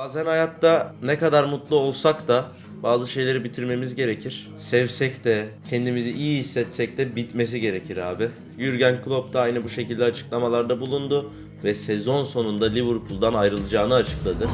Bazen hayatta ne kadar mutlu olsak da bazı şeyleri bitirmemiz gerekir. Sevsek de, kendimizi iyi hissetsek de bitmesi gerekir abi. Jürgen Klopp da aynı bu şekilde açıklamalarda bulundu ve sezon sonunda Liverpool'dan ayrılacağını açıkladı.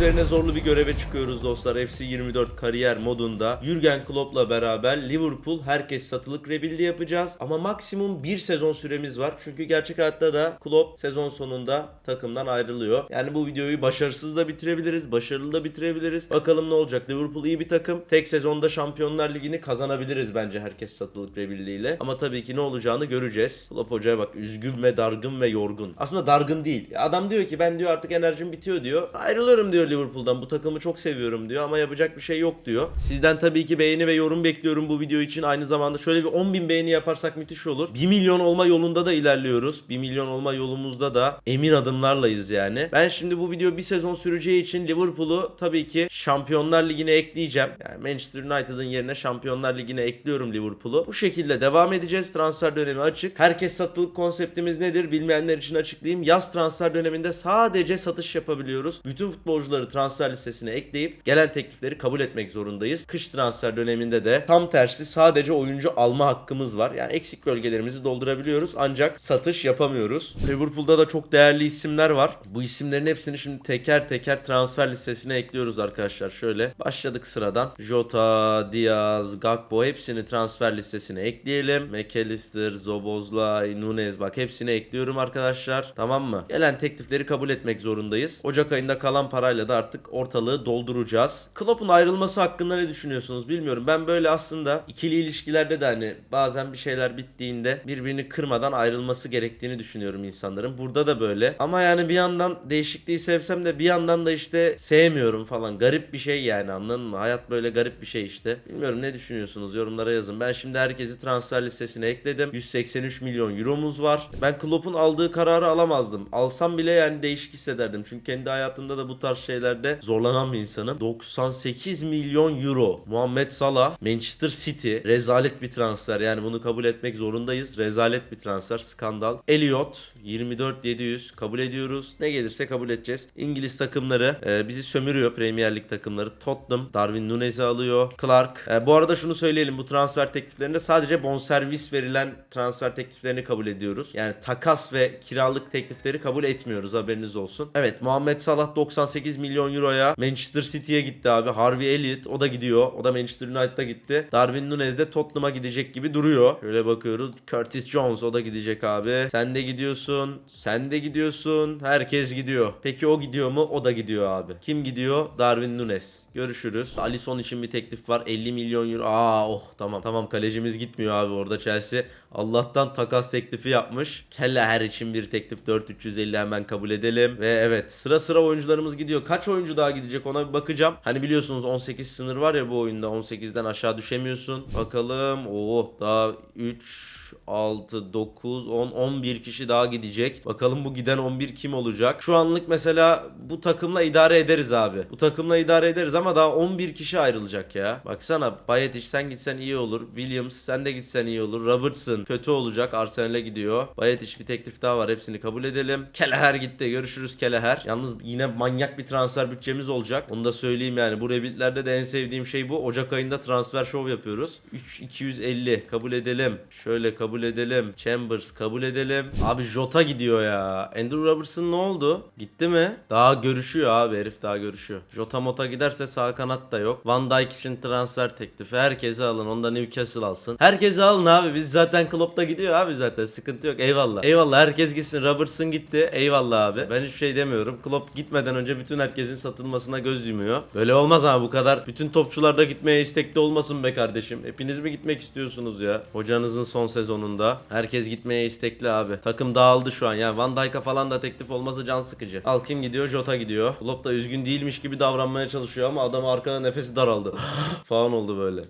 Üzerine zorlu bir göreve çıkıyoruz dostlar. FC 24 kariyer modunda. Jürgen Klopp'la beraber Liverpool herkes satılık rebuild'i yapacağız. Ama maksimum bir sezon süremiz var. Çünkü gerçek hayatta da Klopp sezon sonunda takımdan ayrılıyor. Yani bu videoyu başarısız da bitirebiliriz. Başarılı da bitirebiliriz. Bakalım ne olacak. Liverpool iyi bir takım. Tek sezonda Şampiyonlar Ligi'ni kazanabiliriz bence herkes satılık rebuild'iyle. Ama tabii ki ne olacağını göreceğiz. Klopp hocaya bak üzgün ve dargın ve yorgun. Aslında dargın değil. Adam diyor ki ben diyor artık enerjim bitiyor diyor. Ayrılıyorum diyor Liverpool'dan. Bu takımı çok seviyorum diyor ama yapacak bir şey yok diyor. Sizden tabii ki beğeni ve yorum bekliyorum bu video için. Aynı zamanda şöyle bir 10.000 beğeni yaparsak müthiş olur. 1 milyon olma yolunda da ilerliyoruz. 1 milyon olma yolumuzda da emin adımlarlayız yani. Ben şimdi bu video bir sezon süreceği için Liverpool'u tabii ki Şampiyonlar Ligi'ne ekleyeceğim. Yani Manchester United'ın yerine Şampiyonlar Ligi'ne ekliyorum Liverpool'u. Bu şekilde devam edeceğiz. Transfer dönemi açık. Herkes satılık konseptimiz nedir bilmeyenler için açıklayayım. Yaz transfer döneminde sadece satış yapabiliyoruz. Bütün futbolcuları transfer listesine ekleyip gelen teklifleri kabul etmek zorundayız. Kış transfer döneminde de tam tersi sadece oyuncu alma hakkımız var. Yani eksik bölgelerimizi doldurabiliyoruz ancak satış yapamıyoruz. Liverpool'da da çok değerli isimler var. Bu isimlerin hepsini şimdi teker teker transfer listesine ekliyoruz arkadaşlar. Şöyle başladık sıradan. Jota, Diaz, Gakpo hepsini transfer listesine ekleyelim. McAllister, Zobozlay, Nunez bak hepsini ekliyorum arkadaşlar. Tamam mı? Gelen teklifleri kabul etmek zorundayız. Ocak ayında kalan parayla da artık ortalığı dolduracağız. Klopp'un ayrılması hakkında ne düşünüyorsunuz bilmiyorum. Ben böyle aslında ikili ilişkilerde de hani bazen bir şeyler bittiğinde birbirini kırmadan ayrılması gerektiğini düşünüyorum insanların. Burada da böyle. Ama yani bir yandan değişikliği sevsem de bir yandan da işte sevmiyorum falan. Garip bir şey yani anladın mı? Hayat böyle garip bir şey işte. Bilmiyorum ne düşünüyorsunuz yorumlara yazın. Ben şimdi herkesi transfer listesine ekledim. 183 milyon euromuz var. Ben Klopp'un aldığı kararı alamazdım. Alsam bile yani değişik hissederdim. Çünkü kendi hayatımda da bu tarz şeylerde zorlanan bir insanım. 98 milyon euro. Muhammed Salah, Manchester City. Rezalet bir transfer. Yani bunu kabul etmek zorundayız. Rezalet bir transfer. Skandal. Elliot 24 700 kabul ediyoruz. Ne gelirse kabul edeceğiz. İngiliz takımları e, bizi sömürüyor Premier Lig takımları. Tottenham Darwin Nunez'i alıyor. Clark. E, bu arada şunu söyleyelim. Bu transfer tekliflerinde sadece bonservis verilen transfer tekliflerini kabul ediyoruz. Yani takas ve kiralık teklifleri kabul etmiyoruz. Haberiniz olsun. Evet Muhammed Salah 98 milyon euroya Manchester City'ye gitti abi. Harvey Elliott o da gidiyor. O da Manchester United'a gitti. Darwin Nunez de Tottenham'a gidecek gibi duruyor. Şöyle bakıyoruz. Curtis Jones o da gidecek abi. Sen de gidiyorsun. Sen de gidiyorsun. Herkes gidiyor. Peki o gidiyor mu? O da gidiyor abi. Kim gidiyor? Darwin Nunez. Görüşürüz. Alisson için bir teklif var. 50 milyon euro. Aa oh tamam. Tamam kalecimiz gitmiyor abi orada Chelsea. Allah'tan takas teklifi yapmış. Kelleher için bir teklif 4350 hemen kabul edelim. Ve evet sıra sıra oyuncularımız gidiyor. Kaç oyuncu daha gidecek ona bir bakacağım. Hani biliyorsunuz 18 sınır var ya bu oyunda. 18'den aşağı düşemiyorsun. Bakalım. Oo daha 3 6, 9, 10, 11 kişi daha gidecek. Bakalım bu giden 11 kim olacak? Şu anlık mesela bu takımla idare ederiz abi. Bu takımla idare ederiz ama daha 11 kişi ayrılacak ya. Baksana Bayetic sen gitsen iyi olur. Williams sen de gitsen iyi olur. Robertson kötü olacak. Arsenal'e gidiyor. Bayetic bir teklif daha var. Hepsini kabul edelim. Keleher gitti. Görüşürüz Keleher. Yalnız yine manyak bir transfer bütçemiz olacak. Onu da söyleyeyim yani. Bu rebuild'lerde de en sevdiğim şey bu. Ocak ayında transfer show yapıyoruz. 3 250 kabul edelim. Şöyle kabul edelim. Chambers kabul edelim. Abi Jota gidiyor ya. Andrew Robertson ne oldu? Gitti mi? Daha görüşüyor abi herif daha görüşüyor. Jota Mota giderse sağ kanat da yok. Van Dijk için transfer teklifi. Herkese alın. Onda Newcastle alsın. Herkese alın abi. Biz zaten Klopp'ta gidiyor abi zaten. Sıkıntı yok. Eyvallah. Eyvallah. Herkes gitsin. Robertson gitti. Eyvallah abi. Ben hiçbir şey demiyorum. Klopp gitmeden önce bütün herkesin satılmasına göz yumuyor. Böyle olmaz ama bu kadar. Bütün topçular da gitmeye istekli olmasın be kardeşim. Hepiniz mi gitmek istiyorsunuz ya? Hocanızın son sezonunda. Herkes gitmeye istekli abi. Takım dağıldı şu an. Yani Van Dijk'a falan da teklif olması can sıkıcı. Al kim gidiyor? Jota gidiyor. Klopp da üzgün değilmiş gibi davranmaya çalışıyor ama adam arkada nefesi daraldı. falan oldu böyle.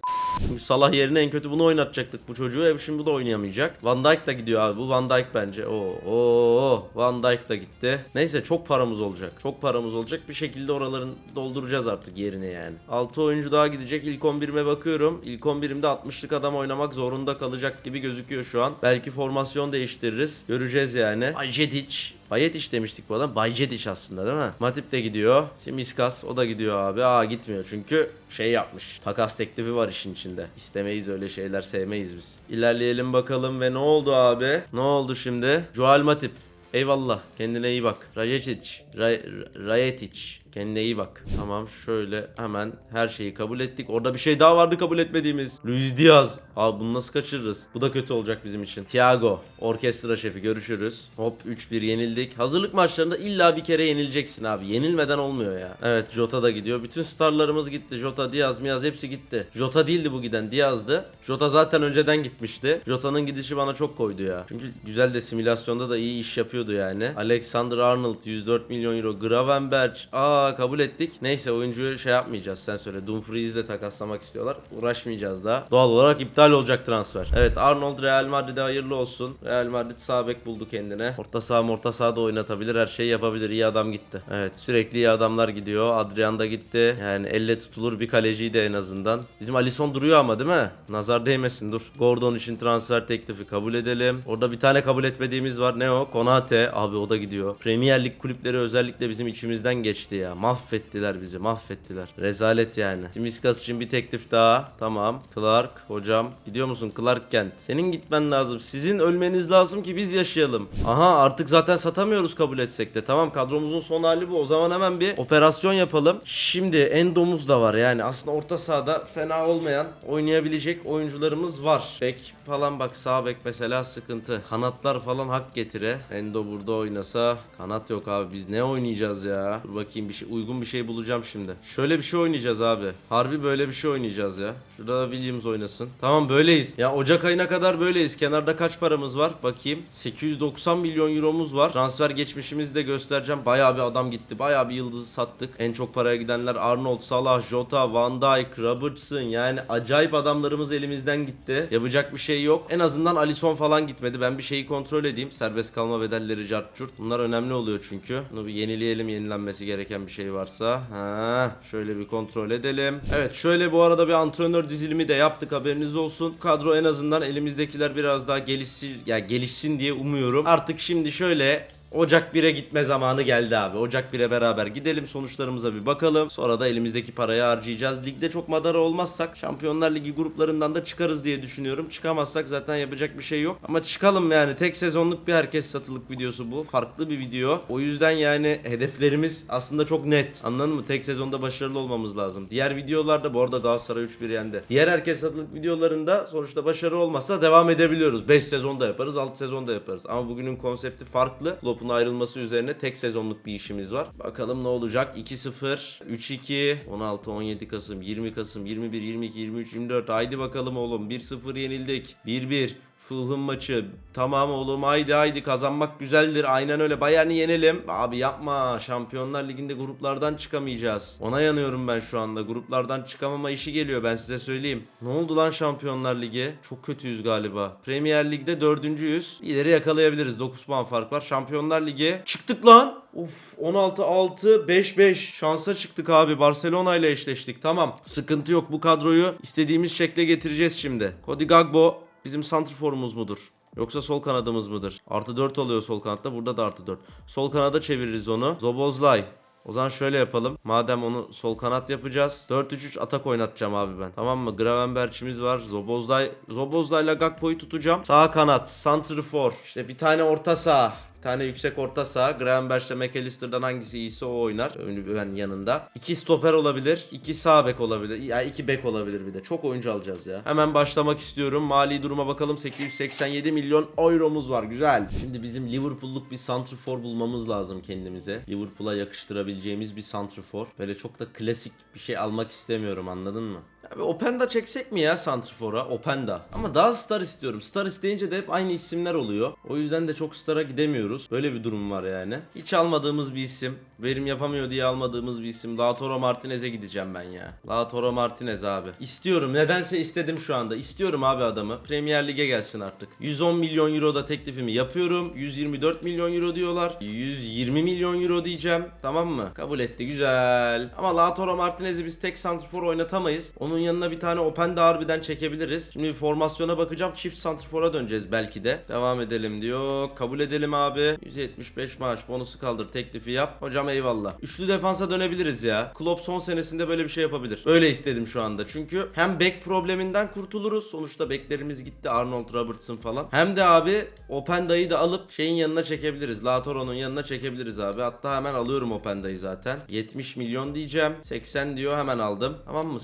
Şimdi Salah yerine en kötü bunu oynatacaktık bu çocuğu. E şimdi bu da oynayamayacak. Van Dijk da gidiyor abi. Bu Van Dijk bence. Oo, oo, Van Dijk da gitti. Neyse çok paramız olacak. Çok paramız olacak. Bir şekilde oraların dolduracağız artık yerine yani. 6 oyuncu daha gidecek. İlk 11'ime bakıyorum. İlk 11'imde 60'lık adam oynamak zorunda kalacak gibi gözüküyor şu an. Belki formasyon değiştiririz. Göreceğiz yani. Ajedic. Bayetiç demiştik bu adam. Baycediç aslında değil mi? Matip de gidiyor. Simiskas o da gidiyor abi. Aa gitmiyor çünkü şey yapmış. Takas teklifi var işin içinde. İstemeyiz öyle şeyler sevmeyiz biz. İlerleyelim bakalım ve ne oldu abi? Ne oldu şimdi? Joel Matip. Eyvallah. Kendine iyi bak. Rajetic. Ray Rajetic. Kendine iyi bak. Tamam şöyle hemen her şeyi kabul ettik. Orada bir şey daha vardı kabul etmediğimiz. Luis Diaz. Abi bunu nasıl kaçırırız? Bu da kötü olacak bizim için. Thiago. Orkestra şefi görüşürüz. Hop 3-1 yenildik. Hazırlık maçlarında illa bir kere yenileceksin abi. Yenilmeden olmuyor ya. Evet Jota da gidiyor. Bütün starlarımız gitti. Jota, Diaz, Miaz hepsi gitti. Jota değildi bu giden. Diaz'dı. Jota zaten önceden gitmişti. Jota'nın gidişi bana çok koydu ya. Çünkü güzel de simülasyonda da iyi iş yapıyordu yani. Alexander Arnold 104 milyon euro. Gravenberch. Aa kabul ettik. Neyse oyuncuyu şey yapmayacağız sen söyle. Dumfries'i de takaslamak istiyorlar. Uğraşmayacağız daha. Doğal olarak iptal olacak transfer. Evet Arnold Real Madrid'e hayırlı olsun. Real Madrid sağ bek buldu kendine. Orta saha orta saha da oynatabilir. Her şeyi yapabilir. İyi adam gitti. Evet sürekli iyi adamlar gidiyor. Adrian da gitti. Yani elle tutulur bir kaleciydi en azından. Bizim Alisson duruyor ama değil mi? Nazar değmesin dur. Gordon için transfer teklifi kabul edelim. Orada bir tane kabul etmediğimiz var. Ne o? Konate. Abi o da gidiyor. Premier Lig kulüpleri özellikle bizim içimizden geçti ya. Mahvettiler bizi. Mahvettiler. Rezalet yani. Simiskas için bir teklif daha. Tamam. Clark hocam. Gidiyor musun Clark Kent? Senin gitmen lazım. Sizin ölmeniz lazım ki biz yaşayalım. Aha artık zaten satamıyoruz kabul etsek de. Tamam kadromuzun son hali bu. O zaman hemen bir operasyon yapalım. Şimdi Endomuz da var. Yani aslında orta sahada fena olmayan oynayabilecek oyuncularımız var. Bek falan bak sağ bek mesela sıkıntı. Kanatlar falan hak getire. Endo burada oynasa kanat yok abi. Biz ne oynayacağız ya? Dur bakayım bir şey uygun bir şey bulacağım şimdi. Şöyle bir şey oynayacağız abi. Harbi böyle bir şey oynayacağız ya. Şurada da Williams oynasın. Tamam böyleyiz. Ya Ocak ayına kadar böyleyiz. Kenarda kaç paramız var? Bakayım. 890 milyon euromuz var. Transfer geçmişimizi de göstereceğim. Bayağı bir adam gitti. Bayağı bir yıldızı sattık. En çok paraya gidenler Arnold, Salah, Jota, Van Dijk, Robertson. Yani acayip adamlarımız elimizden gitti. Yapacak bir şey yok. En azından Alisson falan gitmedi. Ben bir şeyi kontrol edeyim. Serbest kalma bedelleri cart. Bunlar önemli oluyor çünkü. Bunu bir yenileyelim yenilenmesi gereken bir şey varsa. Ha, şöyle bir kontrol edelim. Evet şöyle bu arada bir antrenör dizilimi de yaptık haberiniz olsun. Kadro en azından elimizdekiler biraz daha gelişsin ya gelişsin diye umuyorum. Artık şimdi şöyle Ocak 1'e gitme zamanı geldi abi. Ocak 1'e beraber gidelim sonuçlarımıza bir bakalım. Sonra da elimizdeki parayı harcayacağız. Ligde çok madara olmazsak Şampiyonlar Ligi gruplarından da çıkarız diye düşünüyorum. Çıkamazsak zaten yapacak bir şey yok. Ama çıkalım yani. Tek sezonluk bir herkes satılık videosu bu. Farklı bir video. O yüzden yani hedeflerimiz aslında çok net. Anladın mı? Tek sezonda başarılı olmamız lazım. Diğer videolarda bu arada Galatasaray 3-1 yendi. Diğer herkes satılık videolarında sonuçta başarı olmasa devam edebiliyoruz. 5 sezonda yaparız, 6 sezonda yaparız. Ama bugünün konsepti farklı. Klopp'un ayrılması üzerine tek sezonluk bir işimiz var. Bakalım ne olacak? 2-0, 3-2, 16, 17 Kasım, 20 Kasım, 21, 22, 23, 24. Haydi bakalım oğlum. 1-0 yenildik. 1-1. Fulham maçı. Tamam oğlum haydi haydi kazanmak güzeldir. Aynen öyle. Bayern'i yenelim. Abi yapma. Şampiyonlar Ligi'nde gruplardan çıkamayacağız. Ona yanıyorum ben şu anda. Gruplardan çıkamama işi geliyor ben size söyleyeyim. Ne oldu lan Şampiyonlar Ligi? Çok kötüyüz galiba. Premier Lig'de dördüncüyüz. İleri yakalayabiliriz. 9 puan fark var. Şampiyonlar Ligi. Çıktık lan. Uf 16-6 5-5 şansa çıktık abi Barcelona ile eşleştik tamam sıkıntı yok bu kadroyu istediğimiz şekle getireceğiz şimdi Cody Gagbo bizim santrforumuz mudur? Yoksa sol kanadımız mıdır? Artı 4 oluyor sol kanatta. Burada da artı 4. Sol kanada çeviririz onu. Zobozlay. O zaman şöyle yapalım. Madem onu sol kanat yapacağız. 4-3-3 atak oynatacağım abi ben. Tamam mı? Gravenberch'imiz var. Zobozlay. Zobozlay'la Gakpo'yu tutacağım. Sağ kanat. Santrifor. İşte bir tane orta saha. Tane yüksek orta saha. Gravenberch'le McAllister'dan hangisi iyiyse o oynar. Ben yanında. İki stoper olabilir. iki sağ bek olabilir. Ya iki bek olabilir bir de. Çok oyuncu alacağız ya. Hemen başlamak istiyorum. Mali duruma bakalım. 887 milyon euromuz var. Güzel. Şimdi bizim Liverpool'luk bir santrfor bulmamız lazım kendimize. Liverpool'a yakıştırabileceğimiz bir santrfor. Böyle çok da klasik bir şey almak istemiyorum anladın mı? Abi Openda çeksek mi ya Santrfor'a? Openda. Ama daha star istiyorum. Star isteyince de hep aynı isimler oluyor. O yüzden de çok star'a gidemiyoruz. Böyle bir durum var yani. Hiç almadığımız bir isim. Verim yapamıyor diye almadığımız bir isim. Lautaro Martinez'e gideceğim ben ya. Lautaro Martinez abi. İstiyorum. Nedense istedim şu anda. İstiyorum abi adamı. Premier Lig'e gelsin artık. 110 milyon euro da teklifimi yapıyorum. 124 milyon euro diyorlar. 120 milyon euro diyeceğim. Tamam mı? Kabul etti. Güzel. Ama Lautaro Martinez'i biz tek santrfor oynatamayız. Onun yanına bir tane Openda harbiden çekebiliriz. Şimdi formasyona bakacağım. Çift santrfora döneceğiz belki de. Devam edelim diyor. Kabul edelim abi. 175 maaş bonusu kaldır. Teklifi yap. Hocam eyvallah. Üçlü defansa dönebiliriz ya. Klopp son senesinde böyle bir şey yapabilir. Öyle istedim şu anda. Çünkü hem bek probleminden kurtuluruz. Sonuçta beklerimiz gitti. Arnold Robertson falan. Hem de abi Openda'yı da alıp şeyin yanına çekebiliriz. Lautoro'nun yanına çekebiliriz abi. Hatta hemen alıyorum Openda'yı zaten. 70 milyon diyeceğim. 80 diyor hemen aldım. Tamam mı?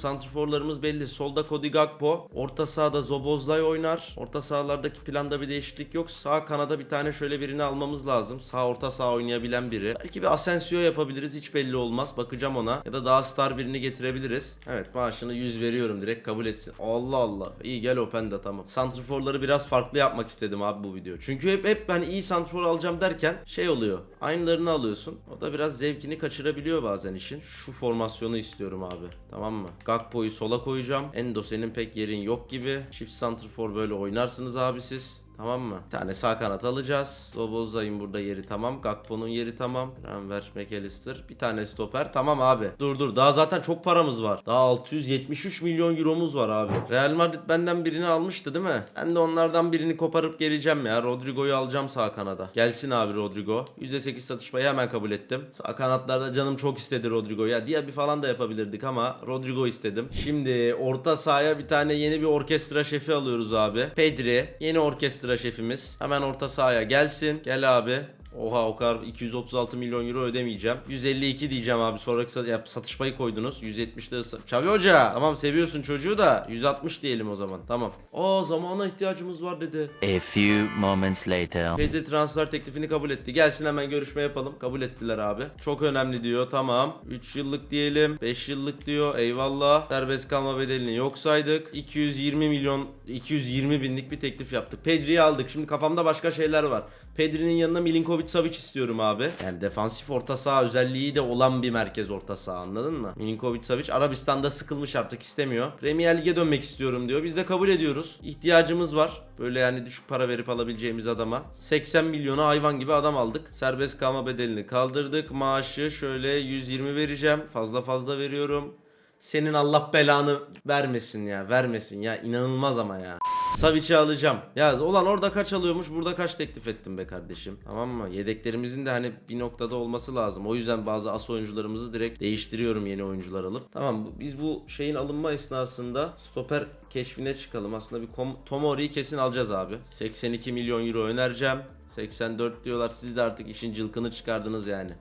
Santrforlarımız belli. Solda Cody Gakpo. Orta sahada Zobozlay oynar. Orta sahalardaki planda bir değişiklik yok. Sağ kanada bir tane şöyle birini almamız lazım. Sağ orta saha oynayabilen biri. Belki bir Asensio yapabiliriz. Hiç belli olmaz. Bakacağım ona. Ya da daha star birini getirebiliriz. Evet maaşını 100 veriyorum direkt kabul etsin. Allah Allah. İyi gel Openda tamam. Santrforları biraz farklı yapmak istedim abi bu video. Çünkü hep hep ben iyi santrfor alacağım derken şey oluyor. Aynılarını alıyorsun. O da biraz zevkini kaçırabiliyor bazen işin. Şu formasyonu istiyorum abi. Tamam mı? Gakpo'yu sola koyacağım. Endo senin pek yerin yok gibi. Çift santrfor böyle oynarsınız abi siz. Tamam mı? Bir tane sağ kanat alacağız. Zobozlay'ın burada yeri tamam. Gakpo'nun yeri tamam. Ranver, McAllister. Bir tane stoper. Tamam abi. Dur dur. Daha zaten çok paramız var. Daha 673 milyon euromuz var abi. Real Madrid benden birini almıştı değil mi? Ben de onlardan birini koparıp geleceğim ya. Rodrigo'yu alacağım sağ kanada. Gelsin abi Rodrigo. %8 satışmayı hemen kabul ettim. Sağ kanatlarda canım çok istedi Rodrigo. Ya Diaby falan da yapabilirdik ama Rodrigo istedim. Şimdi orta sahaya bir tane yeni bir orkestra şefi alıyoruz abi. Pedri. Yeni orkestra şefimiz. Hemen orta sahaya gelsin. Gel abi. Oha o kadar 236 milyon euro ödemeyeceğim. 152 diyeceğim abi. Sonraki sat- ya, satış payı koydunuz. 170 de ısı- Çavi Hoca. Tamam seviyorsun çocuğu da 160 diyelim o zaman. Tamam. Aa zamana ihtiyacımız var dedi. A few moments later. Pedri transfer teklifini kabul etti. Gelsin hemen görüşme yapalım. Kabul ettiler abi. Çok önemli diyor. Tamam. 3 yıllık diyelim. 5 yıllık diyor. Eyvallah. Serbest kalma bedelini yok saydık. 220 milyon 220 binlik bir teklif yaptık. Pedri'yi aldık. Şimdi kafamda başka şeyler var. Pedri'nin yanına Milinkovic Savic istiyorum abi. Yani defansif orta saha özelliği de olan bir merkez orta saha anladın mı? Milinkovic Savic Arabistan'da sıkılmış artık istemiyor. Premier Lig'e dönmek istiyorum diyor. Biz de kabul ediyoruz. İhtiyacımız var. Böyle yani düşük para verip alabileceğimiz adama. 80 milyona hayvan gibi adam aldık. Serbest kalma bedelini kaldırdık. Maaşı şöyle 120 vereceğim. Fazla fazla veriyorum. Senin Allah belanı vermesin ya. Vermesin ya. inanılmaz ama ya. Savic'i alacağım. Ya olan orada kaç alıyormuş burada kaç teklif ettim be kardeşim. Tamam mı? Yedeklerimizin de hani bir noktada olması lazım. O yüzden bazı as oyuncularımızı direkt değiştiriyorum yeni oyuncular alıp. Tamam biz bu şeyin alınma esnasında stoper keşfine çıkalım. Aslında bir Tomori'yi kesin alacağız abi. 82 milyon euro önereceğim. 84 diyorlar siz de artık işin cılkını çıkardınız yani.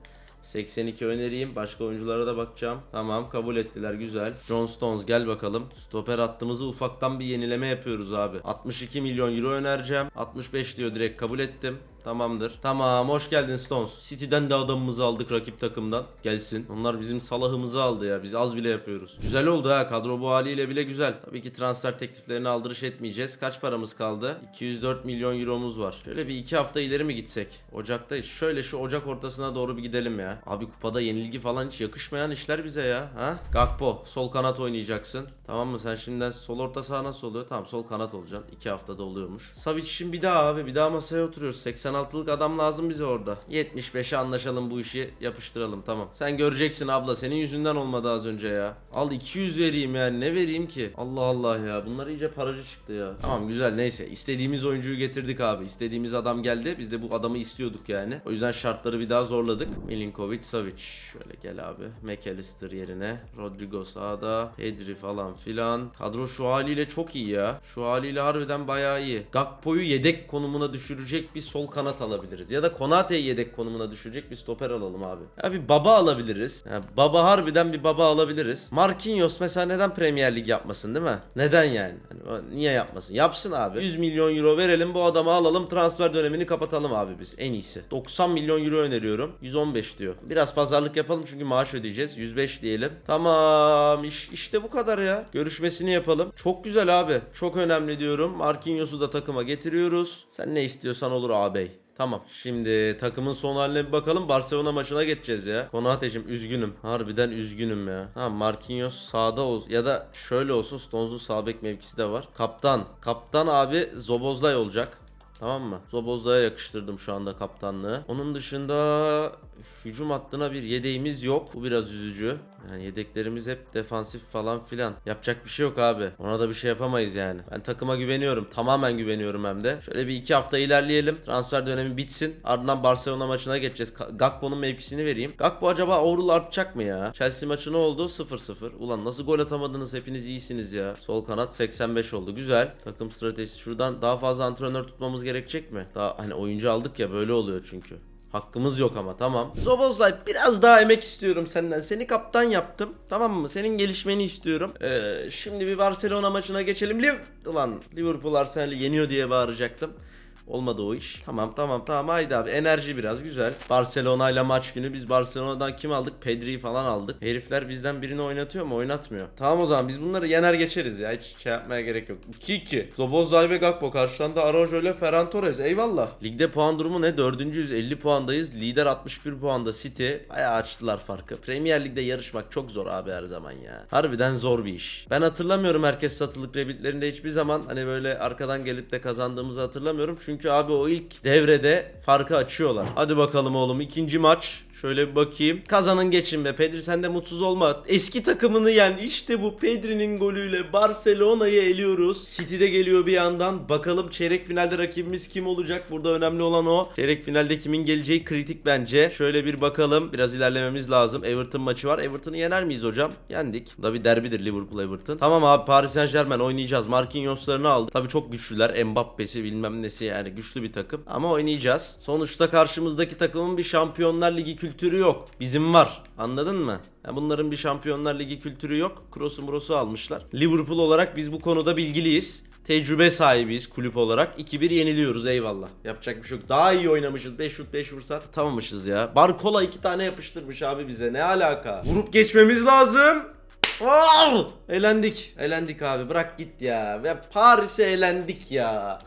82 önereyim. Başka oyunculara da bakacağım. Tamam kabul ettiler güzel. John Stones gel bakalım. Stoper hattımızı ufaktan bir yenileme yapıyoruz abi. 62 milyon euro önereceğim. 65 diyor direkt kabul ettim. Tamamdır. Tamam hoş geldin Stones. City'den de adamımızı aldık rakip takımdan. Gelsin. Onlar bizim salahımızı aldı ya. Biz az bile yapıyoruz. Güzel oldu ha. Kadro bu haliyle bile güzel. Tabii ki transfer tekliflerini aldırış etmeyeceğiz. Kaç paramız kaldı? 204 milyon euromuz var. Şöyle bir iki hafta ileri mi gitsek? Ocaktayız. Şöyle şu Ocak ortasına doğru bir gidelim ya. Abi kupada yenilgi falan hiç yakışmayan işler bize ya. Ha? Gakpo sol kanat oynayacaksın. Tamam mı? Sen şimdiden sol orta saha nasıl oluyor? Tamam sol kanat olacaksın. İki haftada oluyormuş. Savic için bir daha abi. Bir daha masaya oturuyoruz. 86'lık adam lazım bize orada. 75'e anlaşalım bu işi yapıştıralım tamam. Sen göreceksin abla. Senin yüzünden olmadı az önce ya. Al 200 vereyim yani. Ne vereyim ki? Allah Allah ya. Bunlar iyice paracı çıktı ya. Tamam güzel neyse. İstediğimiz oyuncuyu getirdik abi. İstediğimiz adam geldi. Biz de bu adamı istiyorduk yani. O yüzden şartları bir daha zorladık. Milinkovic Savic. Şöyle gel abi. McAllister yerine. Rodrigo sağda. Pedri falan filan. Kadro şu haliyle çok iyi ya. Şu haliyle harbiden bayağı iyi. Gakpo'yu yedek konumuna düşürecek bir sol kanat alabiliriz. Ya da Konate'yi yedek konumuna düşürecek bir stoper alalım abi. Ya bir baba alabiliriz. Ya baba harbiden bir baba alabiliriz. Marquinhos mesela neden Premier Lig yapmasın değil mi? Neden yani? O- niye yapmasın? Yapsın abi. 100 milyon euro verelim bu adamı alalım transfer dönemini kapatalım abi biz. En iyisi. 90 milyon euro öneriyorum. 115 diyor. Biraz pazarlık yapalım çünkü maaş ödeyeceğiz. 105 diyelim. Tamam iş, işte bu kadar ya. Görüşmesini yapalım. Çok güzel abi. Çok önemli diyorum. Marquinhos'u da takıma getiriyoruz. Sen ne istiyorsan olur ağabey. Tamam. Şimdi takımın son haline bir bakalım. Barcelona maçına geçeceğiz ya. Konate'cim üzgünüm. Harbiden üzgünüm ya. Ha Marquinhos sağda ol ya da şöyle olsun Stones'un sağ bek mevkisi de var. Kaptan. Kaptan abi Zobozlay olacak. Tamam mı? Zobozla'ya yakıştırdım şu anda kaptanlığı. Onun dışında hücum hattına bir yedeğimiz yok. Bu biraz üzücü. Yani yedeklerimiz hep defansif falan filan. Yapacak bir şey yok abi. Ona da bir şey yapamayız yani. Ben takıma güveniyorum. Tamamen güveniyorum hem de. Şöyle bir iki hafta ilerleyelim. Transfer dönemi bitsin. Ardından Barcelona maçına geçeceğiz. Gakpo'nun mevkisini vereyim. Gakpo acaba overall artacak mı ya? Chelsea maçı ne oldu? 0-0. Ulan nasıl gol atamadınız? Hepiniz iyisiniz ya. Sol kanat 85 oldu. Güzel. Takım stratejisi. Şuradan daha fazla antrenör tutmamız gerekecek mi? Daha hani oyuncu aldık ya böyle oluyor çünkü. Hakkımız yok ama tamam. Zobozlay biraz daha emek istiyorum senden. Seni kaptan yaptım. Tamam mı? Senin gelişmeni istiyorum. Ee, şimdi bir Barcelona maçına geçelim. Liv Ulan Liverpool Arsenal'i yeniyor diye bağıracaktım. Olmadı o iş. Tamam tamam tamam haydi abi enerji biraz güzel. Barcelona ile maç günü biz Barcelona'dan kim aldık? Pedri'yi falan aldık. Herifler bizden birini oynatıyor mu? Oynatmıyor. Tamam o zaman biz bunları yener geçeriz ya. Hiç şey yapmaya gerek yok. 2-2. Zobozlay ve Gakpo karşılandı Araujo ile Ferran Torres. Eyvallah. Ligde puan durumu ne? 4. 50 puandayız. Lider 61 puanda City. Bayağı açtılar farkı. Premier Lig'de yarışmak çok zor abi her zaman ya. Harbiden zor bir iş. Ben hatırlamıyorum herkes satılık rebitlerinde hiçbir zaman hani böyle arkadan gelip de kazandığımızı hatırlamıyorum. Çünkü abi o ilk devrede farkı açıyorlar. Hadi bakalım oğlum ikinci maç. Şöyle bir bakayım. Kazanın geçin be. Pedri sen de mutsuz olma. Eski takımını yen. İşte bu Pedri'nin golüyle Barcelona'yı eliyoruz. City'de geliyor bir yandan. Bakalım çeyrek finalde rakibimiz kim olacak? Burada önemli olan o. Çeyrek finalde kimin geleceği kritik bence. Şöyle bir bakalım. Biraz ilerlememiz lazım. Everton maçı var. Everton'ı yener miyiz hocam? Yendik. Bu da bir derbidir Liverpool Everton. Tamam abi Paris Saint Germain oynayacağız. Marquinhos'larını aldı. Tabii çok güçlüler. Mbappe'si bilmem nesi yani güçlü bir takım. Ama oynayacağız. Sonuçta karşımızdaki takımın bir Şampiyonlar Ligi kültürü yok. Bizim var. Anladın mı? Ya bunların bir Şampiyonlar Ligi kültürü yok. Krosu murosu almışlar. Liverpool olarak biz bu konuda bilgiliyiz. Tecrübe sahibiyiz kulüp olarak. 2-1 yeniliyoruz eyvallah. Yapacak bir şey yok. Daha iyi oynamışız. 5 şut 5 fırsat atamamışız ya. Barkola 2 tane yapıştırmış abi bize. Ne alaka? Vurup geçmemiz lazım. Wow! Elendik. Elendik abi. Bırak git ya. Ve Paris'e elendik ya.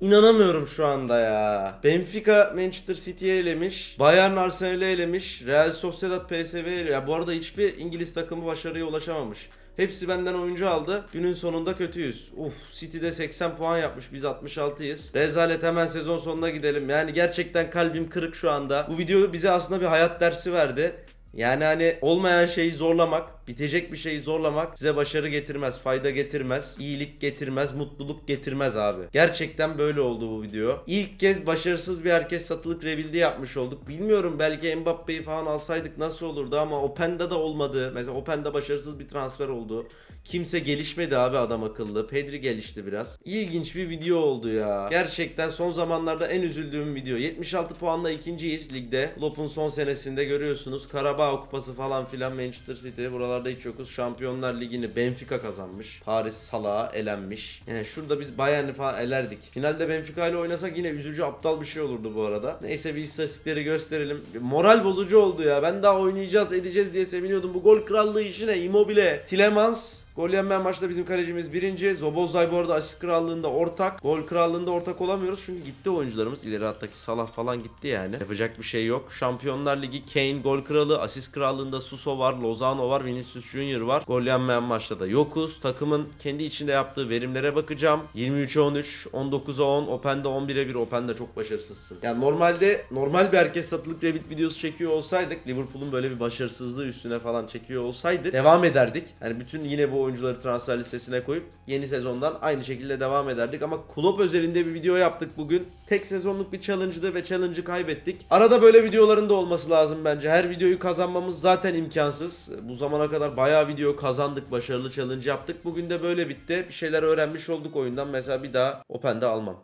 İnanamıyorum şu anda ya. Benfica Manchester City'ye elemiş. Bayern Arsenal'i elemiş. Real Sociedad PSV'ye elemiş. Ya bu arada hiçbir İngiliz takımı başarıya ulaşamamış. Hepsi benden oyuncu aldı. Günün sonunda kötüyüz. Uf City'de 80 puan yapmış. Biz 66'yız. Rezalet hemen sezon sonuna gidelim. Yani gerçekten kalbim kırık şu anda. Bu video bize aslında bir hayat dersi verdi. Yani hani olmayan şeyi zorlamak, bitecek bir şeyi zorlamak size başarı getirmez, fayda getirmez, iyilik getirmez, mutluluk getirmez abi. Gerçekten böyle oldu bu video. İlk kez başarısız bir herkes satılık rebuild'i yapmış olduk. Bilmiyorum belki Mbappe'yi falan alsaydık nasıl olurdu ama Openda da olmadı. Mesela Openda başarısız bir transfer oldu. Kimse gelişmedi abi adam akıllı. Pedri gelişti biraz. İlginç bir video oldu ya. Gerçekten son zamanlarda en üzüldüğüm video. 76 puanla ikinciyiz ligde. Klopp'un son senesinde görüyorsunuz. Karabağ kupası falan filan Manchester City. Buralarda hiç yokuz. Şampiyonlar Ligi'ni Benfica kazanmış. Paris Salah'a elenmiş. Yani şurada biz Bayern'i falan elerdik. Finalde Benfica ile oynasak yine üzücü aptal bir şey olurdu bu arada. Neyse bir istatistikleri gösterelim. Moral bozucu oldu ya. Ben daha oynayacağız edeceğiz diye seviniyordum. Bu gol krallığı işine Immobile, Tilemans, Gol yenmeyen maçta bizim kalecimiz birinci. Zobozlay bu arada asist krallığında ortak. Gol krallığında ortak olamıyoruz çünkü gitti oyuncularımız. İleri hattaki Salah falan gitti yani. Yapacak bir şey yok. Şampiyonlar Ligi Kane gol kralı. Asist krallığında Suso var, Lozano var, Vinicius Junior var. Gol yenmeyen maçta da yokuz. Takımın kendi içinde yaptığı verimlere bakacağım. 23'e 13, 19'a 10, Open'de 11'e 1. Open'de çok başarısızsın. Yani normalde normal bir herkes satılık Revit videosu çekiyor olsaydık Liverpool'un böyle bir başarısızlığı üstüne falan çekiyor olsaydı devam ederdik. Yani bütün yine bu oyuncuları transfer listesine koyup yeni sezondan aynı şekilde devam ederdik ama Klopp özelinde bir video yaptık bugün. Tek sezonluk bir challenge'dı ve challenge'ı kaybettik. Arada böyle videoların da olması lazım bence. Her videoyu kazanmamız zaten imkansız. Bu zamana kadar bayağı video kazandık, başarılı challenge yaptık. Bugün de böyle bitti. Bir şeyler öğrenmiş olduk oyundan. Mesela bir daha Open'de almam.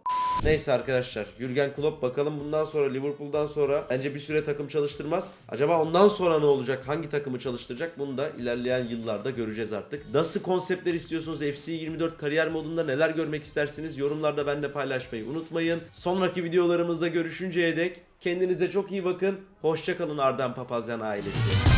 Neyse arkadaşlar. Jurgen Klopp bakalım bundan sonra Liverpool'dan sonra bence bir süre takım çalıştırmaz. Acaba ondan sonra ne olacak? Hangi takımı çalıştıracak? Bunu da ilerleyen yıllarda göreceğiz artık. Nasıl konseptler istiyorsunuz? FC 24 kariyer modunda neler görmek istersiniz? Yorumlarda benimle paylaşmayı unutmayın. Sonraki videolarımızda görüşünceye dek Kendinize çok iyi bakın. Hoşçakalın Arden Papazyan ailesi.